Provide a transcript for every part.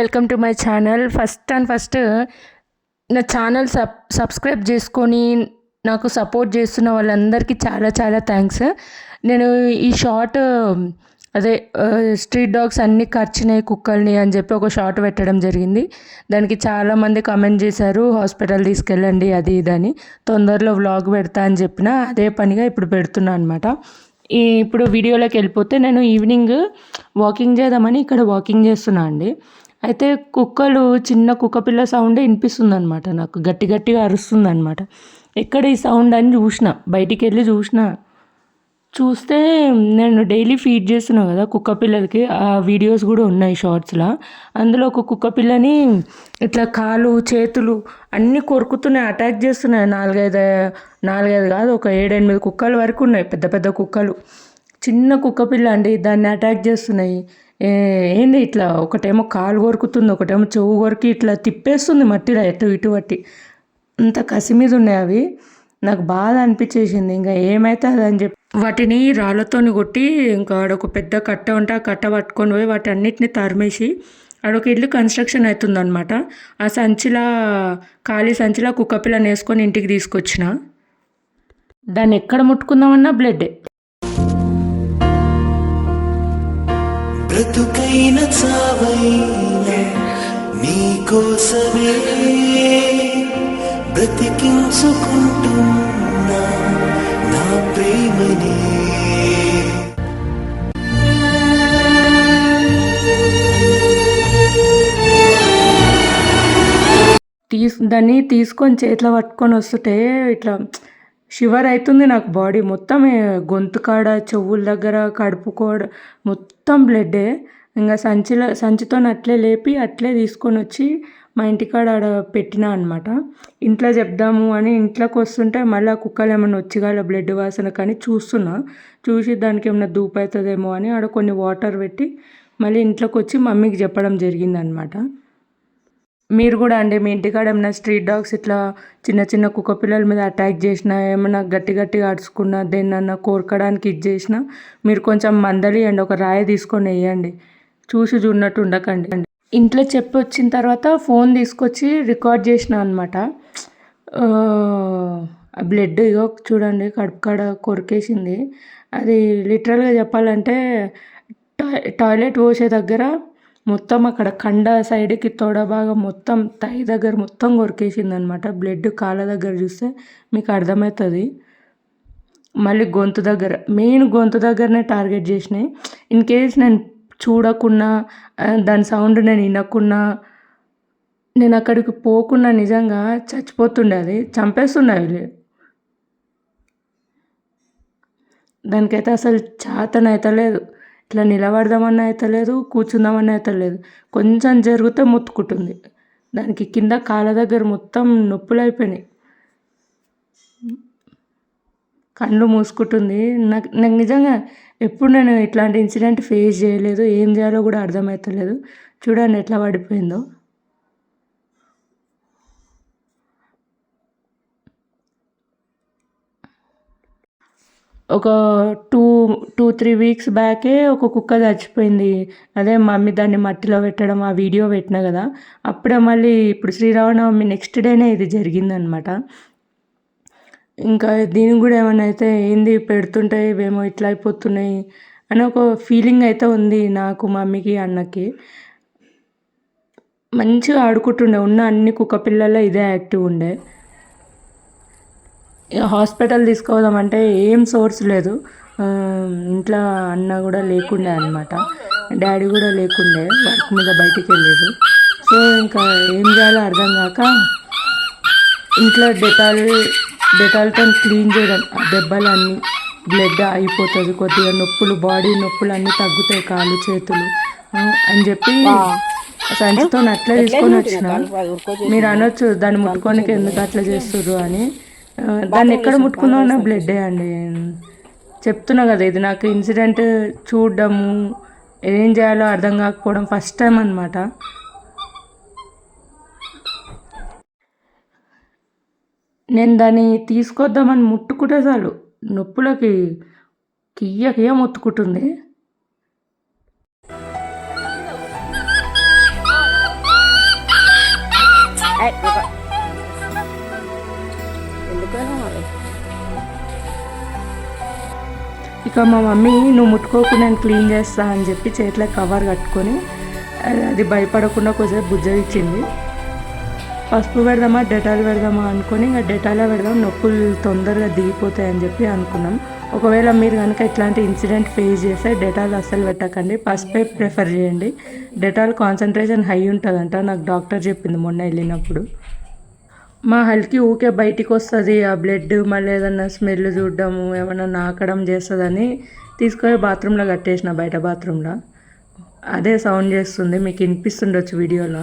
Welcome to my channel first and first నా channel sub subscribe చేసుకొని నాకు support చేస్తున్న వాళ్ళందరికీ చాలా చాలా థ్యాంక్స్ నేను ఈ షార్ట్ అదే స్ట్రీట్ డాగ్స్ అన్నీ కరిచినాయి కుక్కల్ని అని చెప్పి ఒక షార్ట్ పెట్టడం జరిగింది. దానికి చాలామంది కమెంట్ చేశారు హాస్పిటల్ తీసుకెళ్ళండి అది ఇది అని. తొందరలో వ్లాగ్ పెడతా అని చెప్పిన అదే పనిగా ఇప్పుడు పెడుతున్నా అనమాట ఈ ఇప్పుడు వీడియోలోకి వెళ్ళిపోతే నేను ఈవినింగ్ వాకింగ్ చేద్దామని ఇక్కడ వాకింగ్ చేస్తున్నా అండి. అయితే కుక్కలు చిన్న కుక్కపిల్ల సౌండే వినిపిస్తుంది అనమాట నాకు. గట్టి గట్టిగా అరుస్తుంది అనమాట ఎక్కడ ఈ సౌండ్ అని చూసిన బయటికి వెళ్ళి చూసిన. చూస్తే నేను డైలీ ఫీడ్ చేస్తున్నాను కదా కుక్క పిల్లలకి. ఆ వీడియోస్ కూడా ఉన్నాయి షార్ట్స్లో. అందులో ఒక కుక్క పిల్లని ఇట్లా కాలు చేతులు అన్నీ కొరుకుతున్నాయి అటాక్ చేస్తున్నాయి. నాలుగైదు నాలుగైదు కాదు ఒక ఏడెనిమిది కుక్కల వరకు ఉన్నాయి పెద్ద పెద్ద కుక్కలు. చిన్న కుక్క పిల్ల అండి దాన్ని అటాక్ చేస్తున్నాయి. ఏంది ఇట్లా ఒకటేమో కాలు కొరుకుతుంది ఒకటేమో చెవు కొరికి ఇట్లా తిప్పేస్తుంది మట్టిలో ఎటు ఇటు పట్టి. అంత కసి మీద ఉన్నాయి అవి. నాకు బాధ అనిపించేసింది ఇంకా ఏమైతే అదని చెప్పి. వాటిని రాళ్ళతోని కొట్టి ఇంకా ఆడొక పెద్ద కట్ట ఉంటే ఆ కట్ట పట్టుకొని పోయి వాటి అన్నిటిని తరిమేసి ఆడొక ఇల్లు కన్స్ట్రక్షన్ అవుతుందనమాట ఆ సంచిలా ఖాళీ సంచిలా కుక్కపిల్లని వేసుకొని ఇంటికి తీసుకొచ్చిన. దాన్ని ఎక్కడ ముట్టుకుందామన్నా బ్లడ్డే బ్రతుకైన చావైన నీకోసమే బ్రతికించుకుంటున్నా నా ప్రేమని. తీసు దాన్ని తీసుకొని చేతిలో పట్టుకొని వస్తుంటే ఇట్లా షివర్ అవుతుంది నాకు బాడీ. మొత్తం గొంతు కాడ చెవుల దగ్గర కడుపు కోడ మొత్తం బ్లడ్డే. ఇంకా సంచిలో సంచితో అట్లే లేపి అట్లే తీసుకొని వచ్చి మా ఇంటికాడ ఆడ పెట్టినా అనమాట ఇంట్లో చెప్దాము అని ఇంట్లోకి వస్తుంటే మళ్ళీ ఆ కుక్కలు ఏమైనా వచ్చిగాల బ్లడ్ వాసన కానీ చూస్తున్నా. చూసి దానికి ఏమైనా దూపు అవుతుందేమో అని ఆడ కొన్ని వాటర్ పెట్టి మళ్ళీ ఇంట్లోకి వచ్చి మమ్మీకి చెప్పడం జరిగిందనమాట మీరు కూడా అండి మీ ఇంటికాడ ఏమైనా స్ట్రీట్ డాగ్స్ ఇట్లా చిన్న చిన్న కుక్క పిల్లల మీద అటాక్ చేసినా ఏమైనా గట్టి గట్టిగా అడుచుకున్నా దేన్నన్నా కోరుకోవడానికి ఇది చేసినా మీరు కొంచెం మందలి అండి ఒక రాయి తీసుకొని వేయండి. చూసి చూడనట్టు ఉండకండి. ఇంట్లో చెప్పి వచ్చిన తర్వాత ఫోన్ తీసుకొచ్చి రికార్డ్ చేసిన అనమాట బ్లడ్ ఇగో చూడండి కడుపు కాడ కొరికేసింది. అది లిటరల్గా చెప్పాలంటే టాయ్ టాయిలెట్ పోసే దగ్గర మొత్తం అక్కడ కండ సైడ్కి తొడ భాగం మొత్తం తై దగ్గర మొత్తం కొరికేసింది అనమాట బ్లడ్ కాళ్ళ దగ్గర చూస్తే మీకు అర్థమవుతుంది మళ్ళీ గొంతు దగ్గర మెయిన్ గొంతు దగ్గరనే టార్గెట్ చేసినాయి. ఇన్ కేస్ నేను చూడకున్నా దాని సౌండ్ నేను వినకున్నా నేను అక్కడికి పోకుండా నిజంగా చచ్చిపోతుండే అది. చంపేస్తుండే అవి దానికైతే అసలు చేతనైతలేదు ఇట్లా నిలబడదామన్నా కూర్చుందామని కూర్చుందామన్నా అయితలేదు కొంచెం జరిగితే మొత్తుకుంటుంది. దానికి కింద కాళ్ళ దగ్గర మొత్తం నొప్పులు అయిపోయినాయి. కళ్ళు మూసుకుంటుంది. నాకు నాకు నిజంగా ఎప్పుడు నేను ఇట్లాంటి ఇన్సిడెంట్ ఫేస్ చేయలేదు ఏం చేయాలో కూడా అర్థమవుతలేదు చూడండి ఎట్లా పడిపోయిందో. ఒక టూ టూ త్రీ వీక్స్ బ్యాకే ఒక కుక్క చచ్చిపోయింది. అదే మమ్మీ దాన్ని మట్టిలో పెట్టడం ఆ వీడియో పెట్టినా కదా. అప్పుడే మళ్ళీ ఇప్పుడు శ్రీరామనవమి నెక్స్ట్ డేనే ఇది జరిగిందనమాట ఇంకా దీనికి కూడా ఏమైనా అయితే ఏంది పెడుతుంటే ఇవేమో ఇట్లా అయిపోతున్నాయి అని ఒక ఫీలింగ్ అయితే ఉంది నాకు మమ్మీకి అన్నకి. మంచిగా ఆడుకుంటుండే ఉన్న అన్ని కుక్క పిల్లల్లో ఇదే యాక్టివ్ ఉండే. హాస్పిటల్ తీసుకోదామంటే ఏం సోర్స్ లేదు. ఇంట్లో అన్న కూడా లేకుండే అనమాట డాడీ కూడా లేకుండే వర్క్ మీద బయటికి వెళ్ళారు సో ఇంకా ఏం చేయాలో అర్థం కాక ఇంట్లో డెటాల్ డెటాల్తో క్లీన్ చేయడం. ఆ దెబ్బలన్నీ బ్లడ్ అయిపోతుంది కొద్దిగా నొప్పులు బాడీ నొప్పులు అన్నీ తగ్గుతాయి కాళ్ళు చేతులు. అని చెప్పి సంచితో అట్లా తీసుకొని వచ్చిన. మీరు అనొచ్చు దాన్ని ముట్టుకోనికి ఎందుకు అట్లా చేస్తుర్రు అని. దాన్ని ఎక్కడ ముట్టుకున్నా నా బ్లడ్డే అండి. చెప్తున్నా కదా ఇది నాకు ఇన్సిడెంట్ చూడడము ఏం చేయాలో అర్థం కాకపోవడం ఫస్ట్ టైం అనమాట నేను దాన్ని తీసుకొద్దామని ముట్టుకుంటే చాలు. నొప్పులకి కియ్య కియ్య మొత్తుకుంటుంది. ఇక మా మమ్మీ నువ్వు ముట్టుకోకుండా నేను క్లీన్ చేస్తా అని చెప్పి చేతిలో కవర్ కట్టుకొని అది- భయపడకుండా కొంచెం బుజ్జగిచ్చింది పసుపు పెడదామా డెటాల్ పెడదామా అనుకొని ఇంకా డెటాలే పెడదాం నొప్పులు తొందరగా దిగిపోతాయి అని చెప్పి అనుకున్నాం. ఒకవేళ మీరు కనుక ఇట్లాంటి ఇన్సిడెంట్ ఫేస్ చేస్తే డెటాల్ అస్సలు పెట్టకండి. పసుపే ప్రిఫర్ చేయండి. డెటాల్ కాన్సన్ట్రేషన్ హై ఉంటుందంట నాకు డాక్టర్ చెప్పింది మొన్న వెళ్ళినప్పుడు. మా హెల్త్కి ఊకే బయటికి వస్తుంది ఆ బ్లడ్ మళ్ళీ ఏదన్నా స్మెల్ చూడడము ఏమన్నా నాకడం చేస్తుందని తీసుకొని బాత్రూంలో కట్టేసిన బయట బాత్రూంలో. అదే సౌండ్ చేస్తుంది మీకు వినిపిస్తుండొచ్చు వీడియోలో.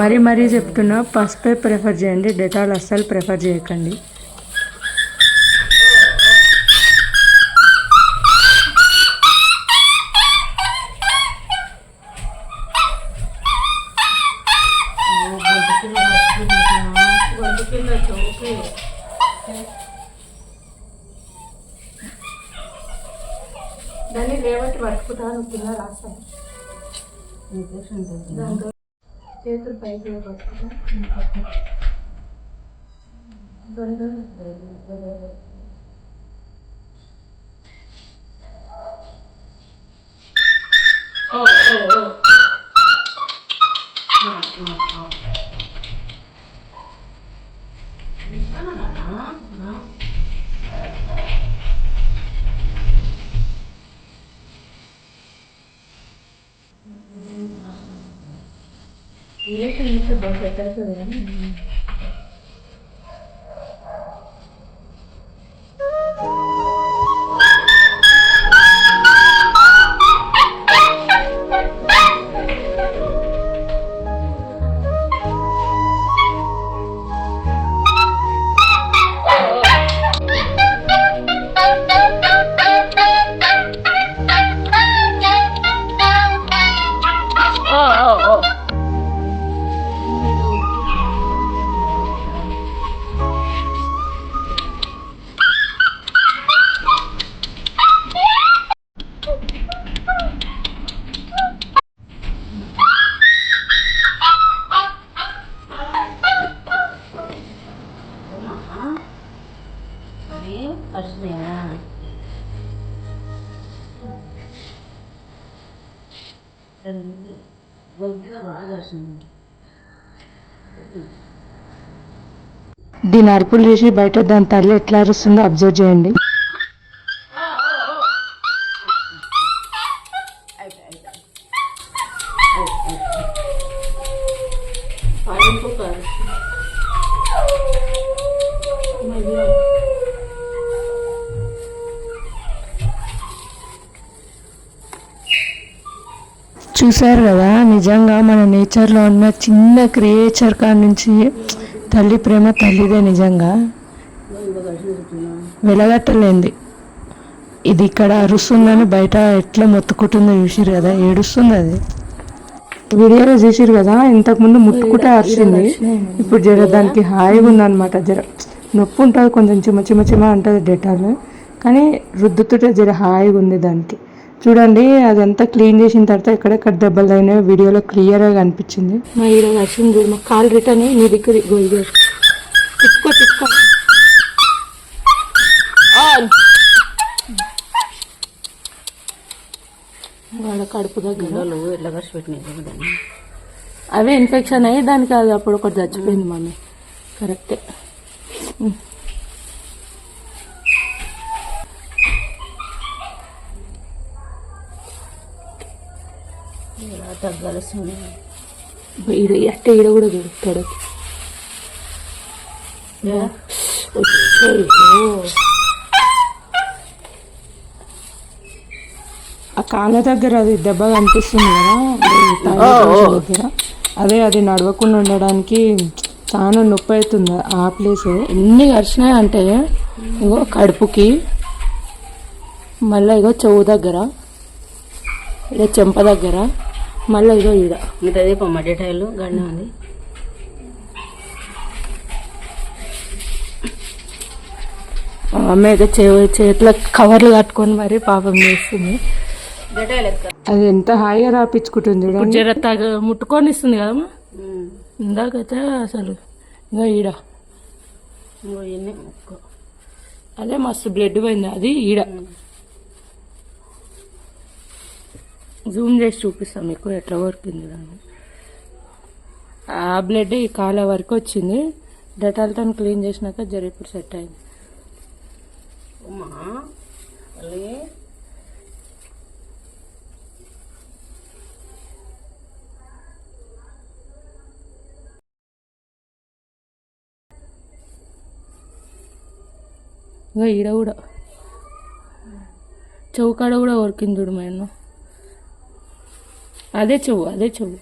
మరీ మరీ చెప్తున్నా పసుపే ప్రిఫర్ చేయండి డెటాల్ అస్సలు ప్రిఫర్ చేయకండి. లేవట్టి పట్టుకుంటాను కింద రాస్తాను చేతులు పైకి Direto, muito bom, foi atrás దీని అరుపులు చేసి బయట దాని తల్లి ఎట్లా అరుస్తుందో అబ్జర్వ్ చేయండి. చూశారు కదా నిజంగా మన నేచర్లో ఉన్న చిన్న క్రియేచర్ కాడ నుంచి తల్లి ప్రేమ తల్లిదే నిజంగా. వెలగట్టలేంది. ఇది ఇక్కడ అరుస్తుందని బయట ఎట్లా మొత్తుకుంటుందో చూసిరు కదా ఏడుస్తుంది అది. వీడియోలో చూసిరు కదా ఇంతకుముందు ముట్టుకుంటే అరిచింది. ఇప్పుడు జర దానికి హాయిగా ఉందన్నమాట జర. నొప్పి ఉంటుంది కొంచెం చిమ చిమ చిమ అంటుంది డెటాల్. కానీ రుద్దుతుంటే జర హాయిగా ఉంది దానికి. చూడండి అదంతా క్లీన్ చేసిన తర్వాత ఎక్కడెక్కడ దెబ్బలు తగినాయో వీడియోలో క్లియర్గా కనిపించింది. మా ఈరోజు వచ్చింది చూడు మా కాల్ రిటర్న్ నీ దగ్గర ఇదే తిప్పుకో తిప్పుకో. వాడ కడుపు దగ్గర. ఎట్లా ఖర్చు పెట్టినాయి అవే ఇన్ఫెక్షన్ అయ్యి దానికి అది అప్పుడు ఒకటి చచ్చిపోయింది మమ్మీ. కరెక్టే. ఇలా తగ్గాల్సింది ఈడ అట్టే ఈడ కూడా దొరుకుతాడు. ఆ కాళ్ళ దగ్గర అది దెబ్బ కనిపిస్తుంది కదా దగ్గర. అదే అది నడవకుండా ఉండడానికి చాలా నొప్పి అవుతుంది ఆ ప్లేస్. ఎన్ని కరిచినాయి అంటే ఇగో కడుపుకి మళ్ళీ ఇగో చెవు దగ్గర ఇక చెంప దగ్గర మళ్ళీ ఇగో ఈడ మిగతా దీపం డీటెయిల్ గండి ఉంది మా మమ్మీ అయితే చే చేతిలో కవర్లు కట్టుకొని మరి పాపం చేస్తుంది. అది ఎంత హాయిగా రాపించుకుంటుంది జర తగ ముట్టుకొని ఇస్తుంది కదమ్మా. ఇందాకైతే అసలు ఇంకా ఈడ. ఇంకో ఎన్ని ముక్క అదే మస్తు బ్లడ్ పోయింది అది ఈడ. జూమ్ చేసి చూపిస్తాం మీకు ఎట్లా వర్కింది దాన్ని ఆ బ్లడ్ ఈ కాల వరకు వచ్చింది. డెటాల్తో క్లీన్ చేసినాక జర ఇప్పుడు సెట్ అయింది. ఇంకా ఈడ కూడా. చెవు కాడ కూడా వర్కింది చూడు మేడం అదే చెవు అదే చెవు.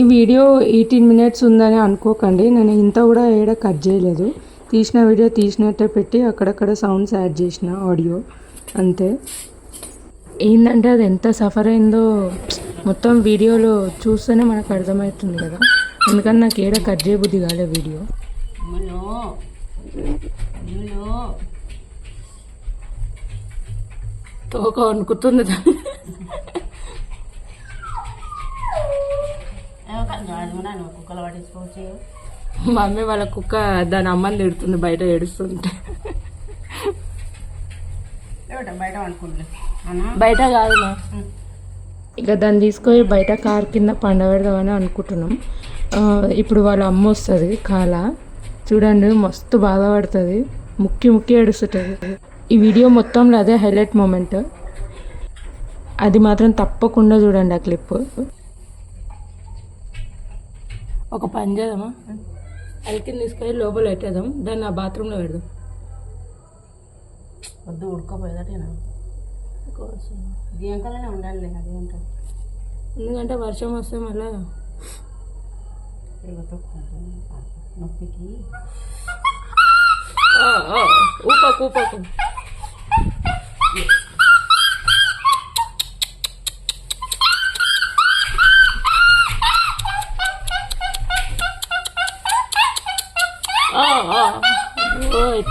ఈ వీడియో ఎయిటీన్ మినిట్స్ ఉందని అనుకోకండి. నేను ఇంత కూడా ఏడ కట్ చేయలేదు. తీసిన వీడియో తీసినట్టే పెట్టి అక్కడక్కడ సౌండ్స్ యాడ్ చేసిన ఆడియో. అంతే. ఏంటంటే అది ఎంత సఫర్ అయిందో మొత్తం వీడియోలో చూస్తేనే మనకు అర్థమవుతుంది కదా. అందుకని నాకు ఏడ కట్ చేయబుద్ధి కాలే వీడియో. తోక వణుకుతుంది దాన్ని. మా మమ్మీ వాళ్ళ కుక్క దాని అమ్మని తిడుతుంది బయట ఏడుస్తుంటే. బయట కాదు ఇక దాన్ని తీసుకొని బయట కార్ కింద పండబెడదామని అనుకుంటున్నాం. ఇప్పుడు వాళ్ళ అమ్మ వస్తుంది కాల. చూడండి మస్తు బాధపడుతుంది. ముక్కి ముక్కి ఏడుస్తుంటుంది. ఈ వీడియో మొత్తంలో అదే హైలైట్ మూమెంట్. అది మాత్రం తప్పకుండా చూడండి ఆ క్లిప్. ఒక పని చేద్దామా? అలికిని తీసుకొని లోపల పెట్టేద్దాం. దాన్ని ఆ బాత్రూంలో పెడదాం. వద్దు ఉడకపోయేదటేనా? దీంకలనే ఉండాలి అది ఉంటుంది ఎందుకంటే వర్షం వస్తే మళ్ళీ నొప్పికి. ఊపకు ఊపకు.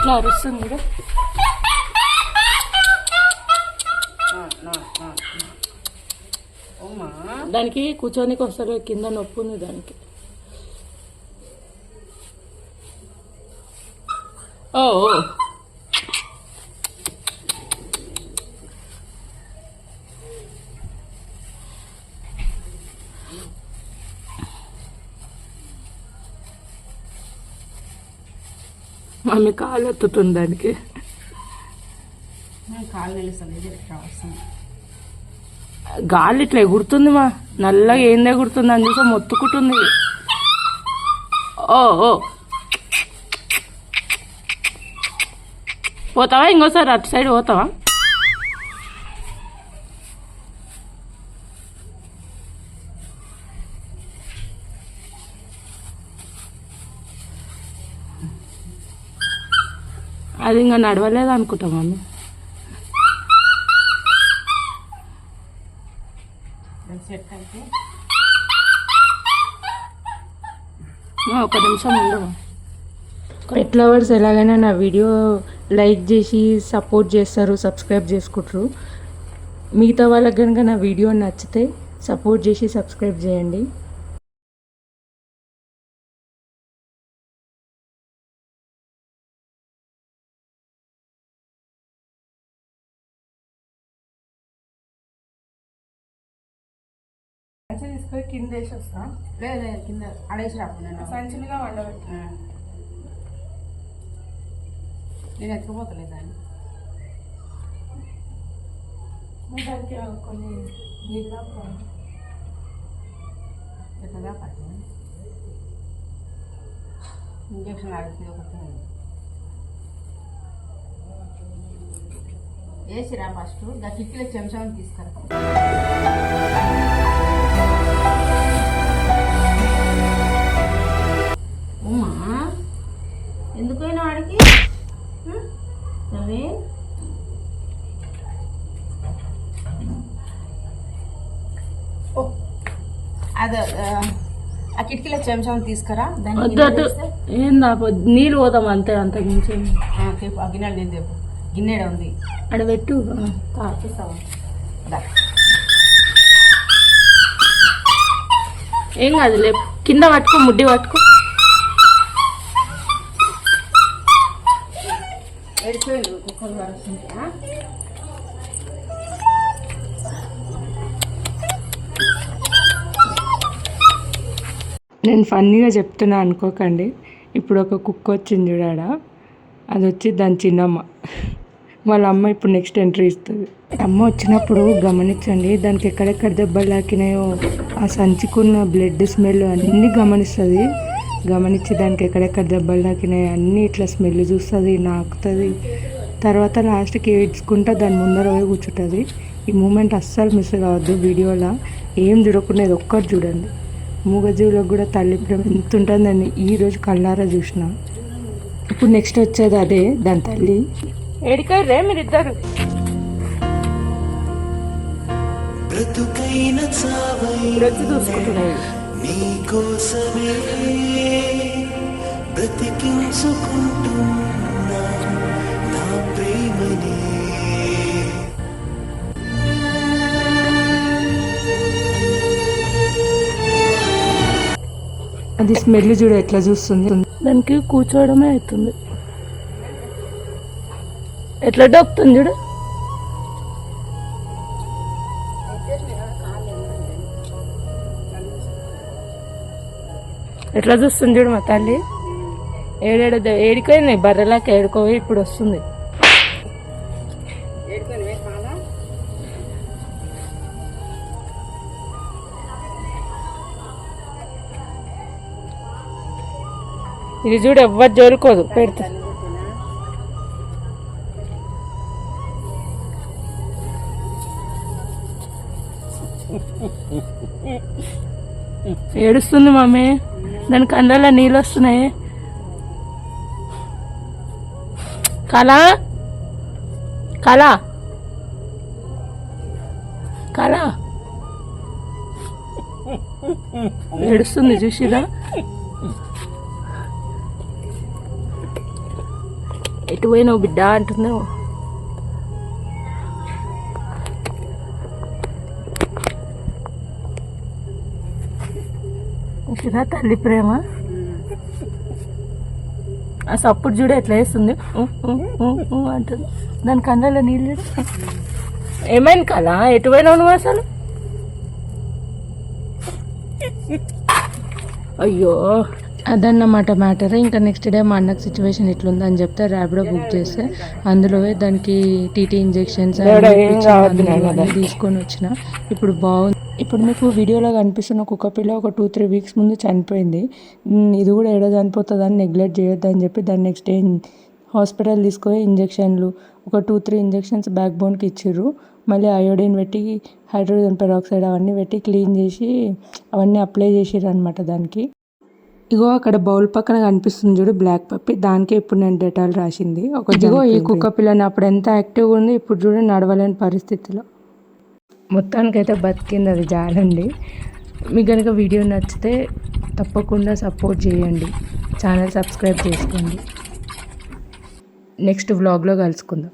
ఎట్లా అరుస్తుంది దానికి కూర్చోనికి వస్తారు కింద నొప్పి ఉంది దానికి ఓ. మమ్మీ కాలు ఎత్తుతుంది దానికి. గాలి ఇట్లా ఎగురుతుంది మా. నల్లగా ఏంది ఎగురుతుంది అని చూసి మొత్తుకుంటుంది. ఓ ఓ. పోతావా ఇంకోసారి అటు సైడ్ పోతావా? అది ఇంకా నడవలేదు అనుకుంటా మమ్మీ. ఒక నిమిషం ఉండవు పెట్ లవర్స్ ఎలాగైనా నా వీడియో లైక్ చేసి సపోర్ట్ చేస్తారు సబ్స్క్రైబ్ చేసుకుంటారు. మిగతా వాళ్ళకి కనుక నా వీడియో నచ్చితే సపోర్ట్ చేసి సబ్స్క్రైబ్ చేయండి. తీసుకొని కింద వేసి వస్తా. లేదు లేదు కింద అడేసి రాకు నేను సంచులుగా వండబెట్టి. నేను ఎత్తుకుపోతలేదు దాన్ని. దానికి కొన్ని నీళ్ళు ఎట్లా పట్టు ఇంజక్షన్ ఆడితే ఒకటి వేసిరా ఫస్ట్ దా కిక్కిలో చెంచా తీసుకురా. చెంచా తీసుకురా? ఏందా నీళ్ళు పోతాం అంతే తేపు, ఆ గిన్నెలు నేను తేపు గిన్నెడ ఉంది? అక్కడ పెట్టు. ఏం కాదు లే కింద పట్టుకో ముడ్డి పట్టుకో. కుక్కలు నేను ఫన్నీగా చెప్తున్నా అనుకోకండి. ఇప్పుడు ఒక కుక్క వచ్చింది చూడాడ అది వచ్చి దాని చిన్నమ్మ. వాళ్ళ అమ్మ ఇప్పుడు నెక్స్ట్ ఎంట్రీ ఇస్తుంది. అమ్మ వచ్చినప్పుడు గమనించండి దానికి ఎక్కడెక్కడ దెబ్బలు తాకినాయో ఆ సంచికున్న బ్లడ్ స్మెల్ అన్నీ గమనిస్తుంది. గమనించి దానికి ఎక్కడెక్కడ దెబ్బలు తాకినాయి అన్నీ ఇట్లా స్మెల్ చూస్తుంది నాకుతుంది. తర్వాత లాస్ట్కి ఏడ్చుకుంటా దాని ముందర పోయి కూర్చుంటుంది. ఈ మూమెంట్ అస్సలు మిస్ కావద్దు వీడియోలో. ఏం చూడకుండా ఇది ఒక్కటి చూడండి. మూగజీవులకు కూడా తల్లి ప్రేమ ఎంత ఉంటుందని ఈ రోజు కళ్ళారా చూసిన. ఇప్పుడు నెక్స్ట్ వచ్చేది అదే దాని తల్లి. ఏడికారు మీరిద్దరు. చూసుకుంటున్నాయి. నీ కోసమే బ్రతికించుకుంటున్నా నా ప్రేమని. అది స్మెల్ చూడ ఎట్లా చూస్తుంది? దానికి కూర్చోవడమే అవుతుంది. ఎట్లా డొక్కుతుంది చూడు? ఎట్లా చూస్తుంది చూడు మా తల్లి? ఏడేడ ఏడిపోయింది బర్రెలాక ఏడుకోవి ఇప్పుడు వస్తుంది. ఇది చూడు ఎవ్వరు జోరుకోదు పెడతా. ఏడుస్తుంది మమ్మీ. దాని కళ్ళల్లో నీళ్ళు వస్తున్నాయి. కళ. కళ. కళ. ఏడుస్తుంది చూసిరా? ఎటు పోయినావు బిడ్డ అంటుందేమో ఇదా తల్లి ప్రేమ? ఆ సప్పుడు చూడ ఎట్లా వేస్తుంది? అంటుంది. దాని కళ్ళలో నీళ్ళు ఏమైంది కదా ఎటువైనా నువ్వు అసలు? అయ్యో. అదన్నమాట మ్యాటర్. ఇంకా నెక్స్ట్ డే మా అన్నకు సిచ్యువేషన్ ఇట్లుంది అని చెప్తే ర్యాపిడో బుక్ చేస్తే అందులో దానికి టీటీ ఇంజెక్షన్స్ తీసుకొని వచ్చిన. ఇప్పుడు బాగుంది. ఇప్పుడు మీకు వీడియోలో కనిపిస్తున్న కుక్క పిల్ల ఒక టూ త్రీ వీక్స్ ముందు చనిపోయింది. ఇది కూడా ఏడో చనిపోతుంది అని నెగ్లెక్ట్ చేయొద్దు అని చెప్పి దాన్ని నెక్స్ట్ డే హాస్పిటల్ తీసుకొని ఇంజెక్షన్లు ఒక టూ త్రీ ఇంజెక్షన్స్ బ్యాక్ బోన్కి ఇచ్చిర్రు. మళ్ళీ అయోడిన్ పెట్టి హైడ్రోజన్ పెరాక్సైడ్ అవన్నీ పెట్టి క్లీన్ చేసి అవన్నీ అప్లై చేసిర్రు అనమాట దానికి. ఇగో అక్కడ బౌల్ పక్కన కనిపిస్తుంది చూడు బ్లాక్ పప్పి. దానికే ఇప్పుడు నేను డెటాల్ రాసింది. ఒక ఇదిగో ఈ కుక్క పిల్లని అప్పుడు ఎంత యాక్టివ్గా ఉంది ఇప్పుడు చూడు నడవలేని పరిస్థితిలో. మొత్తానికైతే బతికింది అది జాలండి. మీకు కనుక వీడియో నచ్చితే తప్పకుండా సపోర్ట్ చేయండి. ఛానల్ సబ్స్క్రైబ్ చేసుకోండి. నెక్స్ట్ వ్లాగ్లో కలుసుకుందాం.